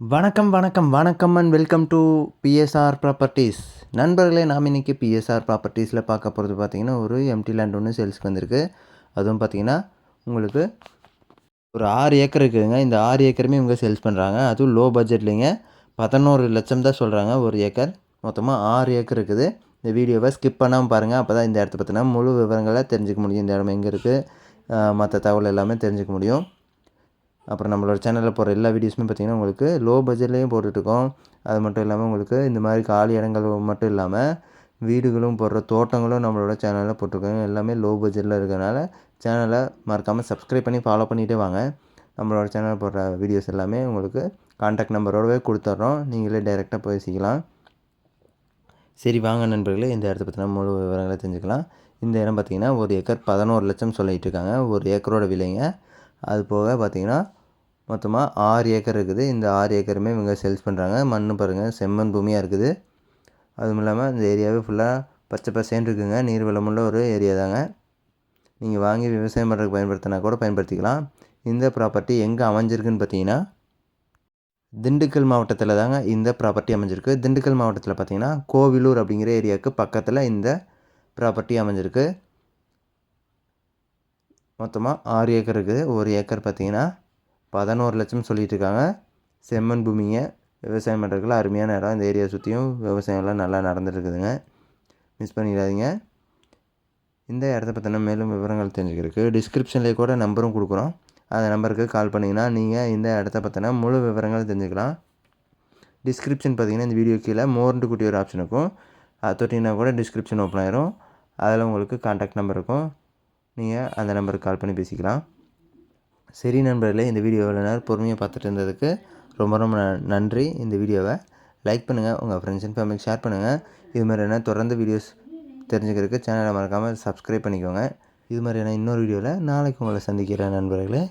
வணக்கம் வணக்கம் வணக்கம் and welcome to BSR properties நண்பர்களே நாம் இன்றைக்கி பிஎஸ்ஆர் ப்ராப்பர்ட்டிஸில் பார்க்க போகிறது பார்த்தீங்கன்னா ஒரு எம்டி லேண்ட் ஒன்று சேல்ஸ்க்கு வந்திருக்கு. அதுவும் பார்த்தீங்கன்னா உங்களுக்கு ஒரு ஆறு ஏக்கர் இருக்குதுங்க. இந்த ஆறு ஏக்கருமே இவங்க சேல்ஸ் பண்ணுறாங்க அதுவும் லோ பட்ஜெட்லிங்க பதினோரு லட்சம் தான் சொல்கிறாங்க ஒரு ஏக்கர். மொத்தமாக ஆறு ஏக்கர் இருக்குது. இந்த வீடியோவை ஸ்கிப் பண்ணாமல் பாருங்கள் அப்போ தான் இந்த இடத்த பற்றினா முழு விவரங்களை தெரிஞ்சுக்க முடியும். இந்த இடம் எங்கே இருக்குது மற்ற தகவல் எல்லாமே தெரிஞ்சுக்க முடியும். அப்புறம் நம்மளோட சேனலில் போடுற எல்லா வீடியோஸுமே பார்த்திங்கன்னா உங்களுக்கு லோ பட்ஜெட்லேயும் போட்டுட்ருக்கோம் அது மட்டும் இல்லாமல் உங்களுக்கு இந்த மாதிரி காலி இடங்கள் மட்டும் இல்லாமல் வீடுகளும் போடுற தோட்டங்களும் நம்மளோட சேனலில் போட்டிருக்கோம். எல்லாமே லோ பட்ஜெட்டில் இருக்கிறனால சேனலை மறக்காமல் சப்ஸ்கிரைப் பண்ணி ஃபாலோ பண்ணிகிட்டே வாங்க. நம்மளோட சேனலில் போடுற வீடியோஸ் எல்லாமே உங்களுக்கு கான்டாக்ட் நம்பரோடவே கொடுத்துட்றோம் நீங்களே டைரெக்டாக பேசிக்கலாம். சரி வாங்க நண்பர்களே இந்த இடத்த பற்றின முழு விவரங்களை தெரிஞ்சுக்கலாம். இந்த இடம் பார்த்திங்கன்னா ஒரு ஏக்கர் பதினோரு லட்சம் சொல்லிகிட்டு இருக்காங்க. ஒரு ஏக்கரோட விலைங்க. அது போக பார்த்திங்கன்னா மொத்தமாக ஆறு ஏக்கர் இருக்குது. இந்த ஆறு ஏக்கருமே இவங்க சேல்ஸ் பண்ணுறாங்க மண் பாருங்கள் செம்மண் பூமியாக இருக்குது. அதுவும் இல்லாமல் இந்த ஏரியாவே ஃபுல்லாக பச்சை பசேன்னு இருக்குங்க. நீர் வளமுள்ள ஒரு ஏரியா தாங்க. நீங்கள் வாங்கி விவசாயம் பண்ணுறதுக்கு பயன்படுத்தினா கூட பயன்படுத்திக்கலாம். இந்த ப்ராப்பர்ட்டி எங்கே அமைஞ்சிருக்குன்னு பார்த்தீங்கன்னா திண்டுக்கல் மாவட்டத்தில் தாங்க இந்த ப்ராப்பர்ட்டி அமைஞ்சிருக்கு. திண்டுக்கல் மாவட்டத்தில் பார்த்தீங்கன்னா கோவிலூர் அப்படிங்கிற ஏரியாவுக்கு பக்கத்தில் இந்த ப்ராப்பர்ட்டி அமைஞ்சிருக்கு. மொத்தமாக ஆறு ஏக்கர் இருக்குது. ஒரு ஏக்கர் பார்த்தீங்கன்னா பதினோரு லட்சம் சொல்லிகிட்டு இருக்காங்க செம்மண் பூமிங்க. விவசாயம் பண்ணுறதுக்குள்ள அருமையான இடம். இந்த ஏரியா சுற்றியும் விவசாயம்லாம் நல்லா நடந்துட்டுருக்குதுங்க. மிஸ் பண்ணிடாதீங்க. இந்த இடத்த பற்றின மேலும் விவரங்கள் தெரிஞ்சுக்கிறதுக்கு டிஸ்கிரிப்ஷன்லேயே கூட நம்பரும் கொடுக்குறோம். அந்த நம்பருக்கு கால் பண்ணிங்கன்னா நீங்கள் இந்த இடத்த பற்றின முழு விவரங்கள் தெரிஞ்சுக்கலாம். டிஸ்கிரிப்ஷன் பார்த்தீங்கன்னா இந்த வீடியோ கீழே மோர்ண்டு குட்டி ஒரு ஆப்ஷன் இருக்கும். அது தொட்டிங்கன்னா கூட டிஸ்கிரிப்ஷன் ஓப்பன் ஆயிரும். அதில் உங்களுக்கு கான்டாக்ட் நம்பர் இருக்கும். நீங்கள் அந்த நம்பருக்கு கால் பண்ணி பேசிக்கலாம். சரி நண்பர்களே இந்த வீடியோவில் நேரம் பொறுமையாக பார்த்துட்டு இருந்ததுக்கு ரொம்ப ரொம்ப நன்றி. இந்த வீடியோவை லைக் பண்ணுங்கள் உங்கள் ஃப்ரெண்ட்ஸ் அண்ட் ஃபேமிலிக்கு ஷேர் பண்ணுங்கள் இது மாதிரியான தொடர்ந்து வீடியோஸ் தெரிஞ்சுக்கிறதுக்கு சேனலை மறக்காமல் சப்ஸ்கிரைப் பண்ணிக்கோங்க. இது மாதிரியான இன்னொரு வீடியோவில் நாளைக்கு உங்களை சந்திக்கிறேன் நண்பர்களே.